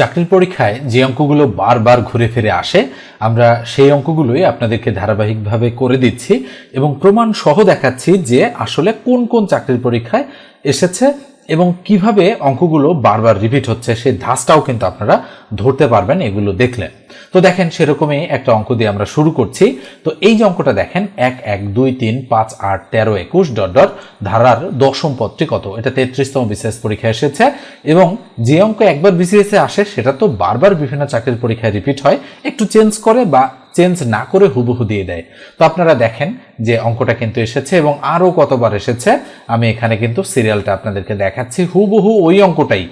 চাকরির পরীক্ষায় যে অঙ্কগুলো বারবার ঘুরে ফিরে আসে, আমরা সেই অঙ্কগুলোই আপনাদেরকে ধারাবাহিকভাবে করে দিচ্ছি এবং প্রমাণ সহ দেখাচ্ছি যে আসলে কোন কোন চাকরির পরীক্ষায় এসেছে এবং কীভাবে অঙ্কগুলো বারবার রিপিট হচ্ছে সেই ধাঁচটাও কিন্তু আপনারা ধরতে পারবেন, এগুলো দেখলে। তো দেখেন সেরকমই একটা অঙ্ক দিয়ে আমরা শুরু করছি। তো এই যে অঙ্কটা দেখেন, এক এক, দুই, তিন, পাঁচ, আট, তেরো, একুশ, ডট ডট, ধারার দশম পদটি কত? এটা তেত্রিশতম বিসিএস পরীক্ষায় এসেছে এবং যে অঙ্ক একবার বিসিএসে আসে, সেটা তো বারবার বিভিন্ন চাকরির পরীক্ষায় রিপিট হয়। একটু চেঞ্জ করে বা চেঞ্জ না করে হুবহু দিয়ে দেয়। তো আপনারা দেখেন যে অঙ্কটা কিন্তু এসেছে এবং আরও কতবার এসেছে। আমি এখানে কিন্তু সিরিয়ালটা আপনাদেরকে দেখাচ্ছি। হুবহু ওই অঙ্কটাই।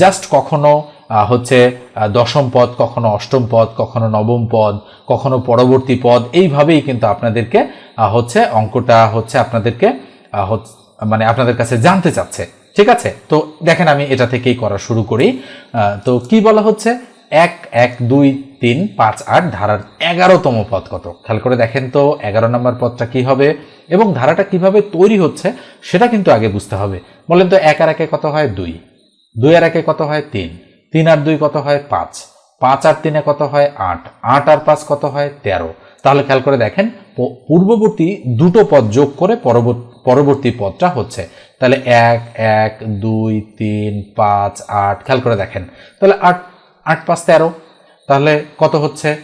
জাস্ট কখনো হচ্ছে দশম পদ, কখনো অষ্টম পদ, কখনো নবম পদ, কখনো পরবর্তী পদ, এইভাবেই কিন্তু আপনাদেরকে হচ্ছে অঙ্কটা হচ্ছে আপনাদেরকে মানে আপনাদের কাছে জানতে চাচ্ছে। ঠিক আছে? তো দেখেন আমি এটা থেকেই করা শুরু করি। তো কি বলা হচ্ছে? এক এক, দুই তিন, পাঁচ, আট, ধারার এগারোতম পদ কত? খেয়াল করে দেখেন তো, এগারো নম্বর পদটা কি হবে এবং ধারাটা কীভাবে তৈরি হচ্ছে সেটা কিন্তু আগে বুঝতে হবে। বলেন তো, এক আর একে কত হয় দুই? দুই আর একে কত হয় তিন? তিন আর দুই কত হয় পাঁচ? পাঁচ আর তিনে কত হয় আট? আট আর পাঁচ কত হয় তেরো? তাহলে খেয়াল করে দেখেন পূর্ববর্তী দুটো পদ যোগ করে পরবর্তী পদটা হচ্ছে। তাহলে এক এক, দুই, তিন, পাঁচ, আট, খেয়াল করে দেখেন। তাহলে আট আট পাঁচ তেরো? তাহলে কত হচ্ছে?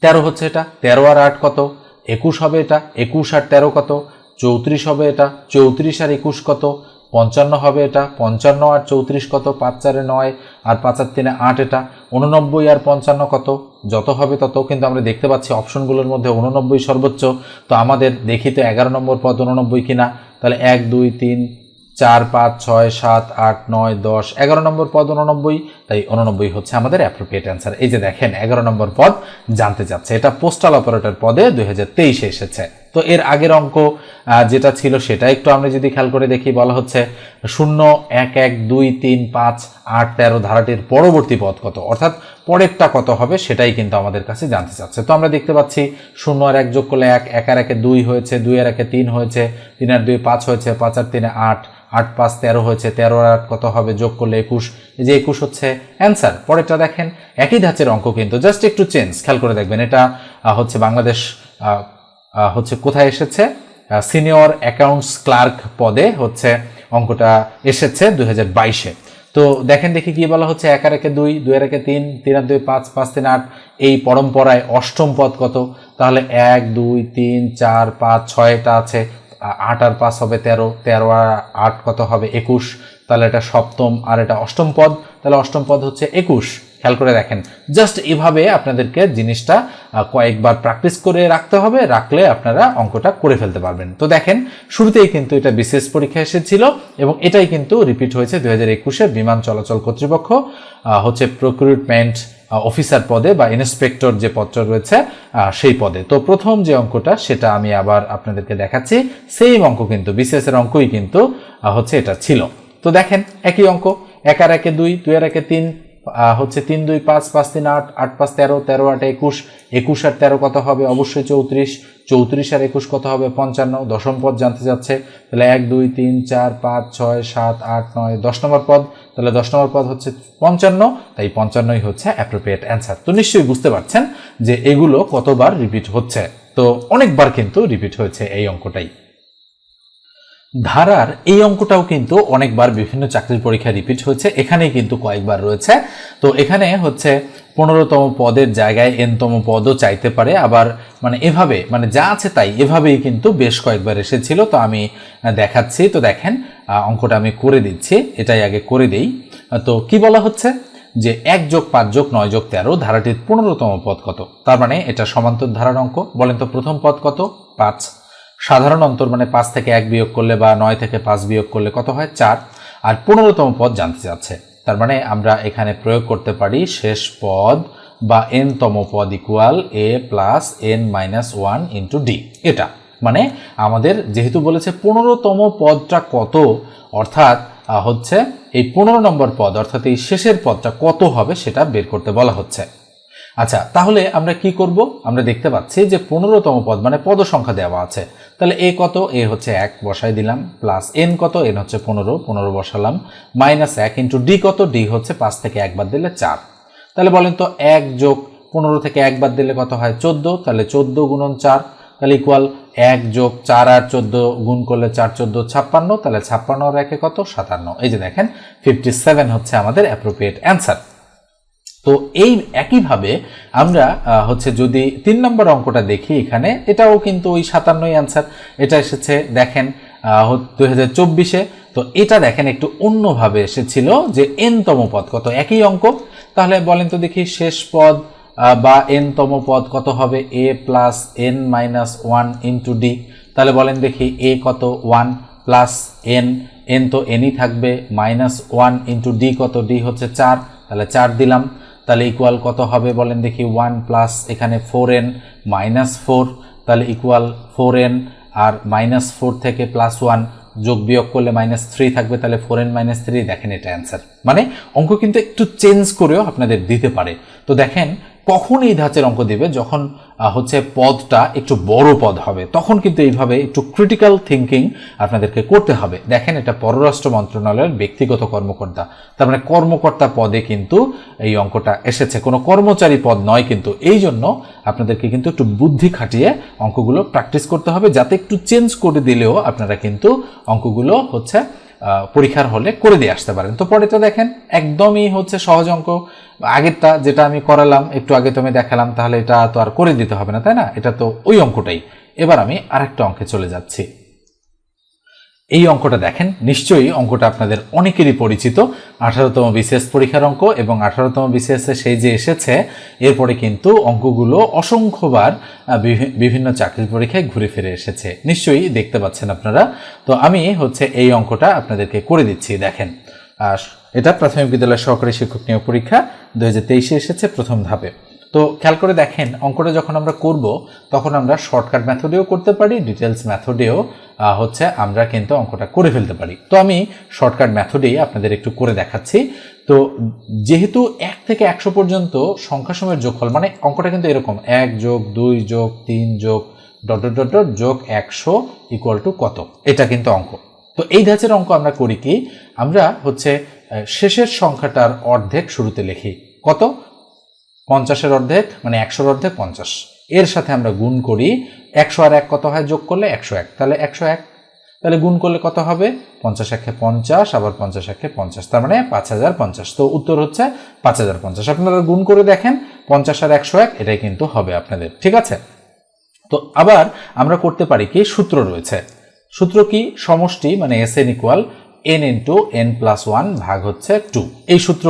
তেরো হচ্ছে এটা। তেরো আর আট কত? একুশ হবে এটা। একুশ আর তেরো কত? চৌত্রিশ হবে এটা। চৌত্রিশ আর একুশ কত? পঞ্চান্ন হবে এটা। পঞ্চান্ন আর চৌত্রিশ কত? পাঁচ চারে নয় আর পাঁচ আর তিনে আট এটা। উননব্বই আর পঞ্চান্ন কত? যত হবে তত। কিন্তু আমরা দেখতে পাচ্ছি অপশনগুলোর মধ্যে উননব্বই সর্বোচ্চ। তো আমাদের দেখি তো এগারো নম্বর পদ উননব্বই কিনা? তাহলে এক, দুই, তিন চার, পাঁচ, ছয়, সাত, আট, নয়, দশ, এগারো নম্বর পদ উননব্বই। তাই উননব্বই হচ্ছে আমাদের অ্যাপ্রোপ্রিয়েট অ্যান্সার এই যে দেখেন, এগারো নম্বর পদ জানতে চাচ্ছে। এটা পোস্টাল অপারেটর পদে দুই এসেছে। তো এর আগের অঙ্ক যেটা ছিল সেটা একটু আমরা যদি খেয়াল করে দেখি, বলা হচ্ছে শূন্য, এক এক, দুই, তিন, পাঁচ, আট, তেরো ধারাটির পরবর্তী পদ কত? অর্থাৎ পরেরটা কত হবে সেটাই কিন্তু আমাদের কাছে জানতে চাচ্ছে। তো আমরা দেখতে পাচ্ছি শূন্য আর এক যোগ করলে এক এক আর একে দুই হয়েছে, দুই আর একে তিন হয়েছে, তিন আর দুই পাঁচ হয়েছে, পাঁচ আর তিনে আট আট পাঁচ তেরো হয়েছে, তেরো আর আট কত হবে? যোগ করলে একুশ। এই যে একুশ হচ্ছে অ্যান্সার পরেরটা দেখেন, একই ধাঁচের অঙ্ক কিন্তু। জাস্ট একটু চেঞ্জ খেয়াল করে দেখবেন। এটা হচ্ছে বাংলাদেশ হচ্ছে কোথায় এসেছে? সিনিয়র অ্যাকাউন্টস ক্লার্ক পদে হচ্ছে অঙ্কটা এসেছে দুই হাজার বাইশে। তো দেখেন দেখি কি বলা হচ্ছে। এক আর একে দুই দুই আর একে তিন তিন আর দুই পাঁচ পাঁচ তিন আট। এই পরম্পরায় অষ্টম পদ কত? তাহলে এক, দুই, তিন, চার, পাঁচ, ছয়টা আছে। আট আর পাঁচ হবে তেরো তেরো আর আট কত হবে একুশ? তাহলে এটা সপ্তম আর এটা অষ্টম পদ। তাহলে অষ্টম পদ হচ্ছে একুশ। খেয়াল করে দেখেন। জাস্ট এভাবে আপনাদেরকে জিনিসটা কয়েকবার প্র্যাকটিস করে রাখতে হবে, রাখলে আপনারা অঙ্কটা করে ফেলতে পারবেন। তো দেখেন, শুরুতেই কিন্তু এটা বিশেষ পরীক্ষা এসেছিল এবং এটাই কিন্তু রিপিট হয়েছে দু হাজার একুশে বিমান চলাচল কর্তৃপক্ষ হচ্ছে প্রক্রুটমেন্ট অফিসার পদে বা ইন্সপেক্টর যে পদটা রয়েছে সেই পদে। তো প্রথম যে অঙ্কটা, সেটা আমি আবার আপনাদেরকে দেখাচ্ছি। সেম অঙ্ক কিন্তু এর অঙ্কই কিন্তু হচ্ছে এটা ছিল। তো দেখেন, একই অঙ্ক, এক আর একে দুই দুই আর একে তিন হচ্ছে তিন, দুই, পাঁচ পাঁচ, তিন, আট আট, পাঁচ, তেরো তেরো, আট, একুশ। একুশ আর তেরো কত হবে? অবশ্যই চৌত্রিশ। চৌত্রিশ আর একুশ কত হবে? পঞ্চান্ন। দশম পদ জানতে যাচ্ছে। তাহলে এক, দুই, তিন, চার, পাঁচ, ছয়, সাত, আট, নয়, দশ নম্বর পদ। তাহলে দশ নম্বর পদ হচ্ছে পঞ্চান্ন। তাই পঞ্চান্নই হচ্ছে অ্যাপ্রোপ্রিয়েট অ্যান্সার তো নিশ্চয়ই বুঝতে পারছেন যে এগুলো কতবার রিপিট হচ্ছে। তো অনেকবার কিন্তু রিপিট হয়েছে এই অঙ্কটাই। ধারার এই অঙ্কটাও কিন্তু অনেকবার বিভিন্ন চাকরির পরীক্ষা রিপিট হয়েছে। এখানেই কিন্তু কয়েকবার রয়েছে। তো এখানে হচ্ছে পনেরোতম পদের জায়গায় এনতম পদও চাইতে পারে। আবার মানে এভাবে মানে যা আছে তাই, এভাবেই কিন্তু বেশ কয়েকবার এসেছিল। তো আমি দেখাচ্ছি। তো দেখেন অঙ্কটা আমি করে দিচ্ছি। এটাই আগে করে দেই। তো কি বলা হচ্ছে? যে এক যোগ পাঁচ যোগ নয় যোগ তেরো, ধারাটির পনেরোতম পদ কত? তার মানে এটা সমান্তর ধারার অঙ্ক। বলেন তো প্রথম পদ কত? পাঁচ। সাধারণ অন্তর মানে পাঁচ থেকে এক বিয়োগ করলে বা নয় থেকে পাঁচ বিয়োগ করলে কত হয়? চার। আর পনেরোতম পদ জানতে চাচ্ছে। তার মানে আমরা এখানে প্রয়োগ করতে পারি শেষ পদ বা এন তম পদ equal A plus N minus one into D এটা মানে আমাদের যেহেতু বলেছে পনেরোতম পদটা কত, অর্থাৎ হচ্ছে এই পনেরো নম্বর পদ, অর্থাৎ এই শেষের পদটা কত হবে সেটা বের করতে বলা হচ্ছে। আচ্ছা তাহলে আমরা কি করব? আমরা দেখতে পাচ্ছি যে পনেরোতম পদ মানে পদ সংখ্যা দেওয়া আছে। তাহলে এ কত? এ হচ্ছে এক, বসাই দিলাম, প্লাস এন কত? এন হচ্ছে পনেরো পনেরো বসালাম, মাইনাস এক ইন্টু ডি কত? ডি হচ্ছে পাঁচ থেকে একবার দিলে চার। তাহলে বলেন তো এক যোগ পনেরো থেকে একবার দিলে কত হয়? চোদ্দ, তাহলে চোদ্দ গুণন চার, তাহলে ইকুয়াল এক যোগ চার আর চোদ্দ গুণ করলে চার, চোদ্দ, ছাপ্পান্ন, তাহলে ছাপ্পান্ন আর একে কত? সাতান্ন। এই যে দেখেন ফিফটি সেভেন হচ্ছে আমাদের অ্যাপ্রোপ্রিয়েট অ্যান্সার তো এই একইভাবে আমরা হচ্ছে যদি তিন নম্বর অঙ্কটা দেখি এখানে, এটাও কিন্তু ওই সাতান্নই অ্যান্সার এটা এসেছে, দেখেন দুই হাজার চব্বিশে। তো এটা দেখেন, একটু অন্যভাবে এসেছিল যে এনতম পদ কত, একই অঙ্ক। তাহলে বলেন তো দেখি, শেষ পদ বা এনতম পদ কত হবে? A plus N minus one into D তাহলে বলেন দেখি এ কত ওয়ান প্লাস এন এন তো এনই থাকবে মাইনাস ওয়ান ইন্টু ডি কত? ডি হচ্ছে চার। তাহলে চার দিলাম। তাহলে ইকুয়াল কত হবে বলেন দেখি ওয়ান প্লাস এখানে ফোর এন মাইনাস ফোর তাহলে ইকুয়াল ফোর এন আর মাইনাস ফোর থেকে প্লাস ওয়ান যোগ বিয়োগ করলে মাইনাস থ্রি থাকবে, তাহলে ফোর এন মাইনাস থ্রি দেখেন এটা অ্যান্সার মানে অঙ্ক কিন্তু একটু চেঞ্জ করেও আপনাদের দিতে পারে। তো দেখেন কখন এই ধাঁচের অঙ্ক দিবে? যখন হচ্ছে পদটা একটু বড় পদ হবে, তখন কিন্তু এইভাবে একটু ক্রিটিক্যাল থিঙ্কিং আপনাদেরকে করতে হবে। দেখেন, এটা পররাষ্ট্র মন্ত্রণালয়ের ব্যক্তিগত কর্মকর্তা। তার মানে কর্মকর্তা পদে কিন্তু এই অঙ্কটা এসেছে। কোনো কর্মচারী পদ নয় কিন্তু। এই জন্য আপনাদেরকে কিন্তু একটু বুদ্ধি খাটিয়ে অঙ্কগুলো প্র্যাকটিস করতে হবে, যাতে একটু চেঞ্জ করে দিলেও আপনারা কিন্তু অঙ্কগুলো হচ্ছে পরীক্ষার হলে করে দিয়ে আসতে পারেন। তো পরে তো দেখেন একদমই হচ্ছে সহজ অঙ্ক। আগেরটা যেটা আমি করালাম, একটু আগে তুমি দেখালাম, তাহলে এটা তো আর করে দিতে হবে না, তাই না? এটা তো ওই অঙ্কটাই। এবার আমি আরেকটা অঙ্কে চলে যাচ্ছি। এই অঙ্কটা দেখেন, নিশ্চয়ই অঙ্কটা আপনাদের অনেকেরই পরিচিত। আঠারোতম বিসিএস পরীক্ষার অঙ্ক এবং আঠারোতম এ সেই যে এসেছে, এরপরে কিন্তু অঙ্কগুলো অসংখ্যবার বিভিন্ন চাকরির পরীক্ষায় ঘুরে ফিরে এসেছে। নিশ্চয়ই দেখতে পাচ্ছেন আপনারা। তো আমি হচ্ছে এই অঙ্কটা আপনাদেরকে করে দিচ্ছি, দেখেন। আর এটা প্রাথমিক বিদ্যালয় সহকারী শিক্ষক নিয়োগ পরীক্ষা দু এসেছে প্রথম ধাপে। তো খেয়াল করে দেখেন, অঙ্কটা যখন আমরা করব, তখন আমরা শর্টকাট মেথডেও করতে পারি ডিটেলস মেথডেও হচ্ছে আমরা কিন্তু অঙ্কটা করে ফেলতে পারি। তো আমি শর্টকাট মেথডেই আপনাদের একটু করে দেখাচ্ছি। তো যেহেতু এক থেকে একশো পর্যন্ত সংখ্যা সময়ের যোগফল মানে অঙ্কটা কিন্তু এরকম, এক যোগ দুই যোগ তিন যোগ ডট ডট ডট যোগ একশো ইকুয়াল টু কত? এটা কিন্তু অঙ্ক। তো এই ধাঁচের অঙ্ক আমরা করি কি, আমরা হচ্ছে শেষের সংখ্যাটার অর্ধেক শুরুতে লিখি। কত? পঞ্চাশের অর্ধেক মানে একশোর অর্ধেক পঞ্চাশ। এর সাথে আমরা গুণ করি, একশো আর এক কত হয়? যোগ করলে একশো এক। তাহলে একশো এক। তাহলে গুণ করলে কত হবে? পঞ্চাশ একে পঞ্চাশ, আবার পঞ্চাশ একে পঞ্চাশ। তার মানে পাঁচ হাজার পঞ্চাশ। তো উত্তর হচ্ছে পাঁচ হাজার পঞ্চাশ। আপনারা গুণ করে দেখেন, পঞ্চাশ আর একশো এক, এটাই কিন্তু হবে আপনাদের। ঠিক আছে? তো আবার আমরা করতে পারি কি? সূত্র রয়েছে। সূত্র কি? সমষ্টি মানে S N equal N into N plus one ভাগ হচ্ছে টু এই সূত্র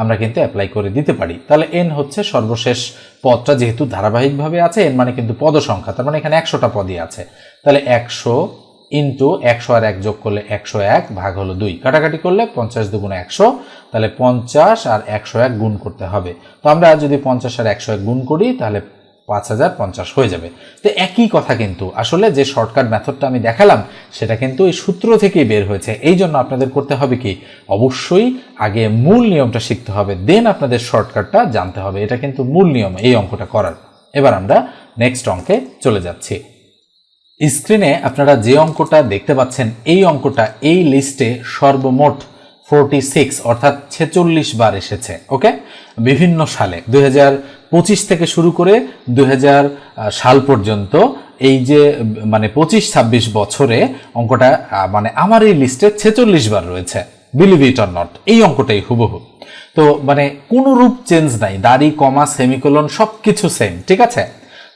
আমরা কিন্তু অ্যাপ্লাই করে দিতে পারি। তাহলে এন হচ্ছে সর্বশেষ পদটা যেহেতু ধারাবাহিকভাবে আছে এন মানে কিন্তু পদ সংখ্যা তার মানে এখানে একশোটা পদই আছে। তাহলে একশো ইন্টু একশো আর এক যোগ করলে একশো এক ভাগ হলো দুই। কাটাকাটি করলে পঞ্চাশ দুগুণে একশো, তাহলে পঞ্চাশ আর একশো এক গুণ করতে হবে। তো আমরা যদি পঞ্চাশ আর একশো এক গুণ করি, তাহলে পাঁচ হাজার পঞ্চাশ হয়ে যাবে। তো একই কথা কিন্তু, আসলে যে শর্টকাট মেথডটা আমি দেখালাম, সেটা কিন্তু এই সূত্র থেকেই বের হয়েছে। এই জন্য আপনাদের করতে হবে কি, অবশ্যই আগে মূল নিয়মটা শিখতে হবে দেন আপনাদের শর্টকাটটা জানতে হবে। এটা কিন্তু মূল নিয়ম এই অঙ্কটা করার। এবার আমরা নেক্সট অঙ্কে চলে যাচ্ছি। স্ক্রিনে আপনারা যে অঙ্কটা দেখতে পাচ্ছেন, এই অঙ্কটা এই লিস্টে সর্বমোট ফোরটি সিক্স অর্থাৎ ছেচল্লিশ বার এসেছে, ওকে? বিভিন্ন সালে, দুই পঁচিশ থেকে শুরু করে দুই হাজার সাল পর্যন্ত এই যে মানে পঁচিশ, ছাব্বিশ বছরে অঙ্কটা মানে আমার এই লিস্টে ছেচল্লিশ বার রয়েছে বিলিভ ইট অর নট এই অঙ্কটাই হুবহু। তো মানে কোনো রূপ চেঞ্জ নাই, দাড়ি, কমা সেমিকোলন সব কিছু সেম ঠিক আছে?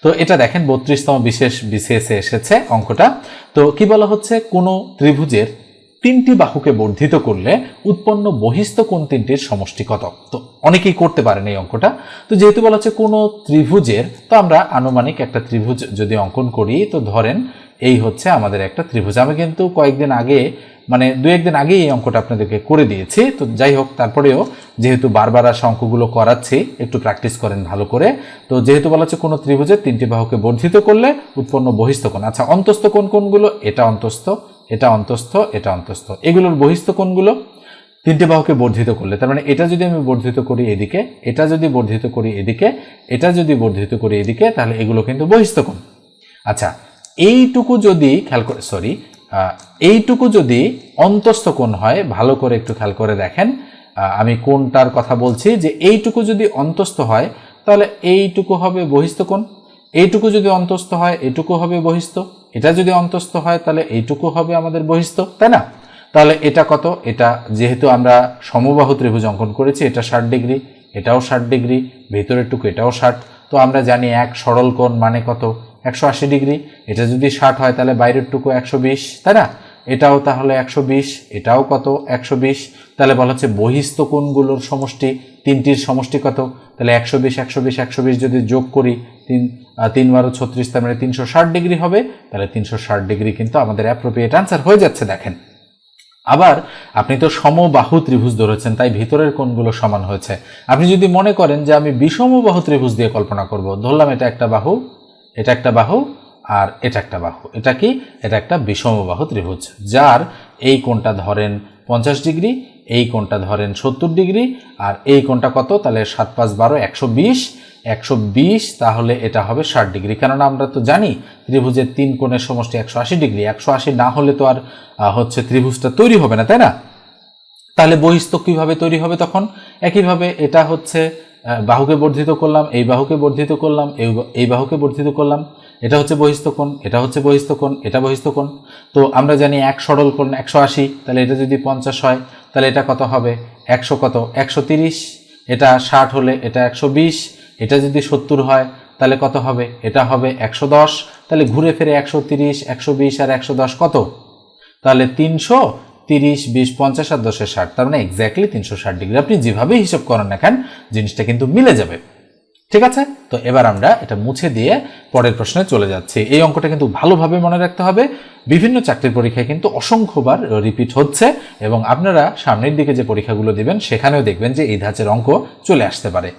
তো এটা দেখেন, বত্রিশতম বিশেষ বিসিএসে এসেছে অঙ্কটা। তো কি বলা হচ্ছে? কোনো ত্রিভুজের তিনটি বাহুকে বর্ধিত করলে উৎপন্ন বহিস্থ কোণ তিনটির সমষ্টি কত তো অনেকেই করতে পারেন এই অঙ্কটা। তো যেহেতু বলা হচ্ছে কোনো ত্রিভুজের, তো আমরা আনুমানিক একটা ত্রিভুজ যদি অঙ্কন করি, তো ধরেন এই হচ্ছে আমাদের একটা ত্রিভুজ। আমি কিন্তু কয়েকদিন আগে মানে দু একদিন আগেই এই অঙ্কটা আপনাদেরকে করে দিয়েছি। তো যাই হোক, তারপরেও যেহেতু বারবার আসা অঙ্কগুলো করাচ্ছি, একটু প্র্যাকটিস করেন ভালো করে। তো যেহেতু বলা হচ্ছে কোনো ত্রিভুজের, তিনটি বাহুকে বর্ধিত করলে উৎপন্ন বহিস্থ কোণ। আচ্ছা অন্তস্থ কোণ কোনগুলো এটা অন্তস্থ। এটা অন্তস্থ এটা অন্তস্থ। এগুলোর বহিস্থ কোণগুলো তিনটে বাহুকে বর্ধিত করলে, তার মানে এটা যদি আমি বর্ধিত করি এদিকে, এটা যদি বর্ধিত করি এদিকে, এটা যদি বর্ধিত করি এদিকে, তাহলে এগুলো কিন্তু বহিস্থ কোণ। আচ্ছা এইটুকু যদি খেয়াল করে সরি এইটুকু যদি অন্তস্থ কোণ হয়, ভালো করে একটু খেয়াল করে দেখেন আমি কোনটার কথা বলছি যে এইটুকু যদি অন্তস্থ হয়, তাহলে এইটুকু হবে বহিস্থ কোণ। এইটুকু যদি অন্তস্থ হয় এটুকু হবে বহিস্থ। এটা যদি অন্তস্থ হয়, তাহলে এইটুকু হবে আমাদের বহিস্থ, তাই না? তাহলে এটা কত? এটা যেহেতু আমরা সমবাহু ত্রিভুজ অঙ্কন করেছি, এটা ষাট ডিগ্রি, এটাও ষাট ডিগ্রি ভেতরের টুকু এটাও ষাট। তো আমরা জানি এক সরল কোণ মানে কত? একশো আশি ডিগ্রি। এটা যদি ষাট হয়, তাহলে বাইরের টুকু একশো তাই না? এটাও তাহলে একশো বিশ, এটাও কত? একশো বিশ। তাহলে বলা হচ্ছে বহিস্থ কোণগুলোর সমষ্টি, তিনটির সমষ্টি কত? তাহলে একশো বিশ একশো বিশ একশো বিশ যদি যোগ করি, তিন তিন বারো ছত্রিশ, তার মানে তিনশো ষাট ডিগ্রি হবে। তাহলে তিনশো ষাট ডিগ্রি কিন্তু আমাদের অ্যাপ্রোপ্রিয়েট আনসার হয়ে যাচ্ছে, দেখেন। আবার আপনি তো সমবাহু ত্রিভুজ ধরেছেন, তাই ভিতরের কোণগুলো সমান হয়েছে। আপনি যদি মনে করেন যে আমি বিষমবাহু ত্রিভুজ দিয়ে কল্পনা করব, ধরলাম এটা একটা বাহু, এটা একটা বাহু আর এটা একটা বাহু। এটা কি? এটা একটা বিষমবাহু ত্রিভুজ, যার এই কোণটা ধরেন পঞ্চাশ ডিগ্রি, এই কোণটা ধরেন সত্তর ডিগ্রি, আর এই কোণটা কত? তাহলে সাত পাঁচ বারো, একশো বিশ। একশো বিশ, তাহলে এটা হবে ষাট ডিগ্রি। কেননা আমরা তো জানি ত্রিভুজের তিন কোণের সমষ্টি একশো আশি ডিগ্রি। একশো আশি না হলে তো আর হচ্ছে ত্রিভুজটা তৈরি হবে না, তাই না? তাহলে বহিস্থ কীভাবে তৈরি হবে তখন? একইভাবে এটা হচ্ছে বাহুকে বর্ধিত করলাম, এই বাহুকে বর্ধিত করলাম, এই এই বাহুকে বর্ধিত করলাম। এটা হচ্ছে বহিস্থ কোণ, এটা হচ্ছে বহিস্থ কোণ, এটা বহিস্থ কোণ। তো আমরা জানি এক সরল কোণ একশো আশি, তাহলে এটা যদি পঞ্চাশ হয়, তাহলে এটা কত হবে? একশো কত? একশো তিরিশ, এটা ষাট হলে এটা একশো বিশ, এটা যদি সত্তর হয়, তাহলে কত হবে? এটা হবে একশো দশ, তাহলে ঘুরে ফিরে একশো তিরিশ, একশো বিশ আর একশো দশ কত? তাহলে তিনশো তিরিশ, বিশ, পঞ্চাশ আর দশের ষাট, তার মানে এক্স্যাক্টলি তিনশো ষাট ডিগ্রি আপনি যেভাবে হিসাব করেন না কেন, জিনিসটা কিন্তু মিলে যাবে। ঠিক আছে? তো এবার আমরা এটা মুছে দিয়ে পরের প্রশ্নে চলে যাচ্ছি। এই অঙ্কটা কিন্তু ভালোভাবে মনে রাখতে হবে। বিভিন্ন চাকরির পরীক্ষায় কিন্তু অসংখ্যবার রিপিট হচ্ছে এবং আপনারা সামনের দিকে যে পরীক্ষাগুলো দেবেন, সেখানেও দেখবেন যে এই ধাঁচের অঙ্ক চলে আসতে পারে।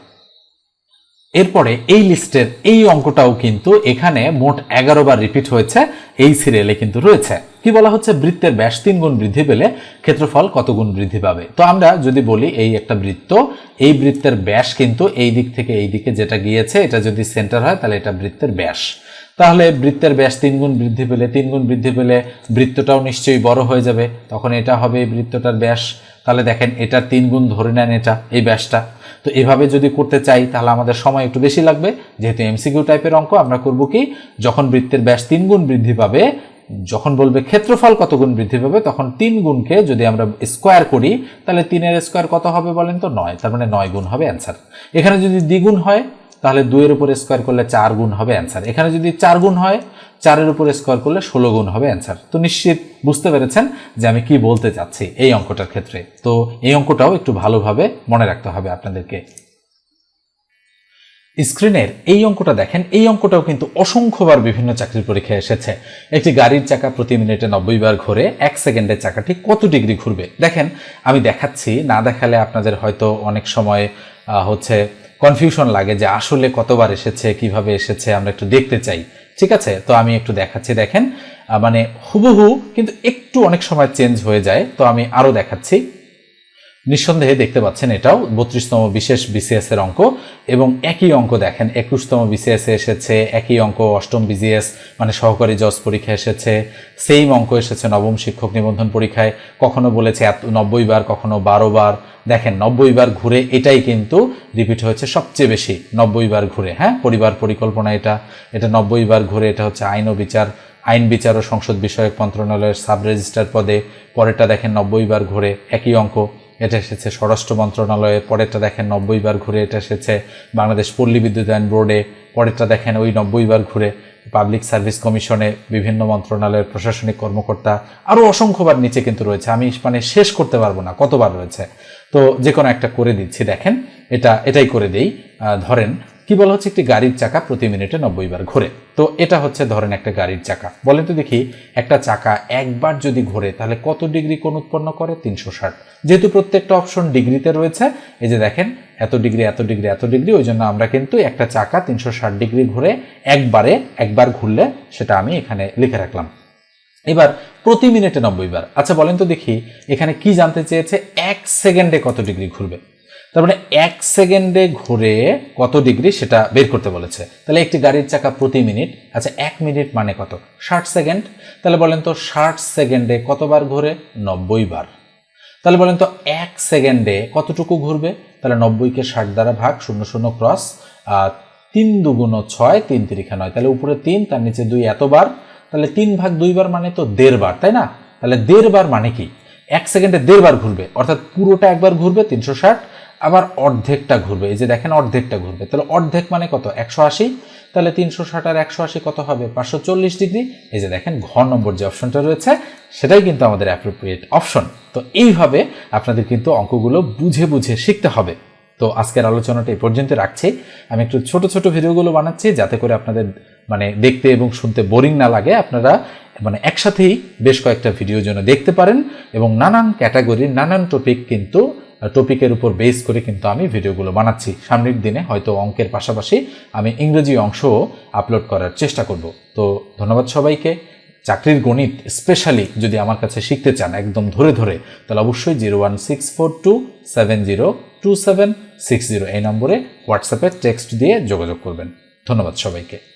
এরপরে এই লিস্টের এই অঙ্কটাও কিন্তু এখানে মোট এগারো বার রিপিট হয়েছে, এই সিরিয়ালে কিন্তু রয়েছে। কি বলা হচ্ছে? বৃত্তের ব্যাস তিন গুণ বৃদ্ধি পেলে ক্ষেত্রফল কত গুণ বৃদ্ধি পাবে? তো আমরা যদি বলি এই একটা বৃত্ত, এই বৃত্তের ব্যাস কিন্তু এই দিক থেকে এই দিকে যেটা গিয়েছে, এটা যদি সেন্টার হয়, তাহলে এটা বৃত্তের ব্যাস। তাহলে বৃত্তের ব্যাস তিন গুণ বৃদ্ধি পেলে তিন গুণ বৃদ্ধি পেলে বৃত্তটাও নিশ্চয়ই বড় হয়ে যাবে, তখন এটা হবে এই বৃত্তটার ব্যাস। তাহলে দেখেন এটা তিন গুণ ধরে নেন এটা, এই ব্যাসটা। তো এভাবে যদি করতে চাই, তাহলে আমাদের সময় একটু বেশি লাগবে। যেহেতু এমসিকিউ টাইপের অঙ্ক, আমরা করব কি, যখন বৃত্তের ব্যাস তিন গুণ বৃদ্ধি পাবে, যখন বলবে ক্ষেত্রফল কত গুণ বৃদ্ধি পাবে, তখন তিন গুণকে যদি আমরা স্কোয়ার করি, তাহলে তিনের স্কোয়ার কত হবে বলেন তো? নয়। তার মানে নয় গুণ হবে অ্যান্সার এখানে যদি দ্বিগুণ হয় তাহলে দুইয়ের উপর স্কোয়ার করলে চার গুণ হবে অ্যান্সার এখানে যদি চার গুণ হয়, চারের উপর স্কোয়ার করলে ষোলো গুণ হবে অ্যান্সার তো নিশ্চিত বুঝতে পেরেছেন যে আমি কি বলতে চাচ্ছি এই অঙ্কটার ক্ষেত্রে। তো এই অঙ্কটাও একটু ভালোভাবে মনে রাখতে হবে আপনাদেরকে। স্ক্রিনের এই অঙ্কটা দেখেন, এই অঙ্কটাও কিন্তু অসংখ্যবার বিভিন্ন চাকরির পরীক্ষায় এসেছে। একটি গাড়ির চাকা প্রতি মিনিটে নব্বই বার ঘুরে এক সেকেন্ডের চাকাটি কত ডিগ্রি ঘুরবে? দেখেন, আমি দেখাচ্ছি, না দেখালে আপনাদের হয়তো অনেক সময় হচ্ছে কনফিউশন লাগে যে আসলে কতবার এসেছে, কীভাবে এসেছে, আমরা একটু দেখতে চাই। ঠিক আছে? তো আমি একটু দেখাচ্ছি, দেখেন। মানে হুবহু কিন্তু একটু অনেক সময় চেঞ্জ হয়ে যায়। তো আমি আরও দেখাচ্ছি। নিঃসন্দেহে দেখতে পাচ্ছেন এটাও বত্রিশতম বিশেষ বিসিএস এর অঙ্ক এবং একই অঙ্ক, দেখেন, একুশতম বিসিএস এসেছে, একই অঙ্ক, অষ্টম বিজিএস মানে সহকারী জজ পরীক্ষা এসেছে সেম অঙ্ক এসেছে নবম শিক্ষক নিবন্ধন পরীক্ষায়। কখনো বলেছে নব্বই বার, কখনো বারো বার দেখেন নব্বই বার ঘুরে এটাই কিন্তু রিপিট হয়েছে সবচেয়ে বেশি, নব্বই বার ঘুরে হ্যাঁ? পরিবার পরিকল্পনা এটা এটা নব্বই বার ঘুরে এটা হচ্ছে আইন ও বিচার, আইন বিচার ও সংসদ বিষয়ক মন্ত্রণালয়ের সাব রেজিস্ট্রার পদে, পরেরটা দেখেন নব্বই বার ঘুরে একই অঙ্ক, এটা এসেছে স্বরাষ্ট্র মন্ত্রণালয়ে, পরেরটা দেখেন নব্বই বার ঘুরে এটা এসেছে বাংলাদেশ পল্লী বিদ্যুতায়ন বোর্ডে, পরেরটা দেখেন ওই নব্বই বার ঘুরে পাবলিক সার্ভিস কমিশনে বিভিন্ন মন্ত্রণালয়ের প্রশাসনিক কর্মকর্তা আরও অসংখ্যবার নিচে কিন্তু রয়েছে। আমি মানে শেষ করতে পারব না, কতবার রয়েছে? তো যে কোনো একটা করে দিচ্ছি, দেখেন, এটা, এটাই করে দেই। ধরেন, কি বলা হচ্ছে? একটি গাড়ির চাকা প্রতি মিনিটে নব্বই বার ঘোরে। তো এটা হচ্ছে ধরেন একটা গাড়ির চাকা। বলেন তো দেখি, একটা চাকা একবার যদি ঘোরে, তাহলে কত ডিগ্রি কোণ উৎপন্ন করে? তিনশো ষাট। যেহেতু প্রত্যেকটা অপশন ডিগ্রিতে রয়েছে, এই যে দেখেন এত ডিগ্রি এত ডিগ্রি এত ডিগ্রি, ওই জন্য আমরা কিন্তু একটা চাকা তিনশো ষাট ডিগ্রি ঘুরে একবারে, একবার ঘুরলে সেটা আমি এখানে লিখে রাখলাম। এবার প্রতি মিনিটে নব্বই বার। আচ্ছা বলেন তো দেখি, এখানে কি জানতে চেয়েছে? এক সেকেন্ডে কত ডিগ্রি ঘুরবে? তার মানে এক সেকেন্ডে ঘুরে কত ডিগ্রি সেটা বের করতে বলেছে। তাহলে একটি গাড়ির চাকা প্রতি মিনিট আচ্ছা এক মিনিট মানে কত? ষাট সেকেন্ড। তাহলে বলেন তো ষাট সেকেন্ডে কতবার ঘুরে? নব্বই বার। তাহলে বলেন তো এক সেকেন্ডে কতটুকু ঘুরবে? তাহলে নব্বইকে ষাট দ্বারা ভাগ শূন্য শূন্য ক্রস তিন দুগুণ ছয়, তিন তিরিখা নয়। তাহলে উপরে তিন, তার নিচে দুই এতবার, তাহলে তিন ভাগ দুইবার মানে তো দেড়বার, তাই না? তাহলে দেড়বার মানে কি? এক সেকেন্ডে দেড়বার ঘুরবে, অর্থাৎ পুরোটা একবার ঘুরবে তিনশো ষাট, আবার অর্ধেকটা ঘুরবে। এই যে দেখেন অর্ধেকটা ঘুরবে, তাহলে অর্ধেক মানে কত? একশো আশি, তাহলে তিনশো ষাট আর একশো আশি কত হবে? পাঁচশো চল্লিশ ডিগ্রি। এই যে দেখেন ঘ নম্বর যে অপশনটা রয়েছে, সেটাই কিন্তু আমাদের অ্যাপ্রোপ্রিয়েট অপশন তো এইভাবে আপনাদের কিন্তু অঙ্কগুলো বুঝে বুঝে শিখতে হবে। তো আজকের আলোচনাটা এই পর্যন্ত রাখছি। আমি একটু ছোট ছোট ভিডিওগুলো বানাচ্ছি যাতে করে আপনাদের মানে দেখতে এবং শুনতে বোরিং না লাগে। আপনারা মানে একসাথেই বেশ কয়েকটা ভিডিও যেন দেখতে পারেন এবং নানান ক্যাটাগরির নানান টপিক কিন্তু টপিকের উপর বেস করে কিন্তু আমি ভিডিওগুলো বানাচ্ছি। সামনের দিনে হয়তো অঙ্কের পাশাপাশি আমি ইংরেজি অংশও আপলোড করার চেষ্টা করব। তো ধন্যবাদ সবাইকে। চাকরির গণিত স্পেশালি যদি আমার কাছে শিখতে চান একদম ধরে ধরে, তাহলে অবশ্যই zero one six four two seven zero two seven six zero এই নম্বরে হোয়াটসঅ্যাপে টেক্সট দিয়ে যোগাযোগ করবেন। ধন্যবাদ সবাইকে।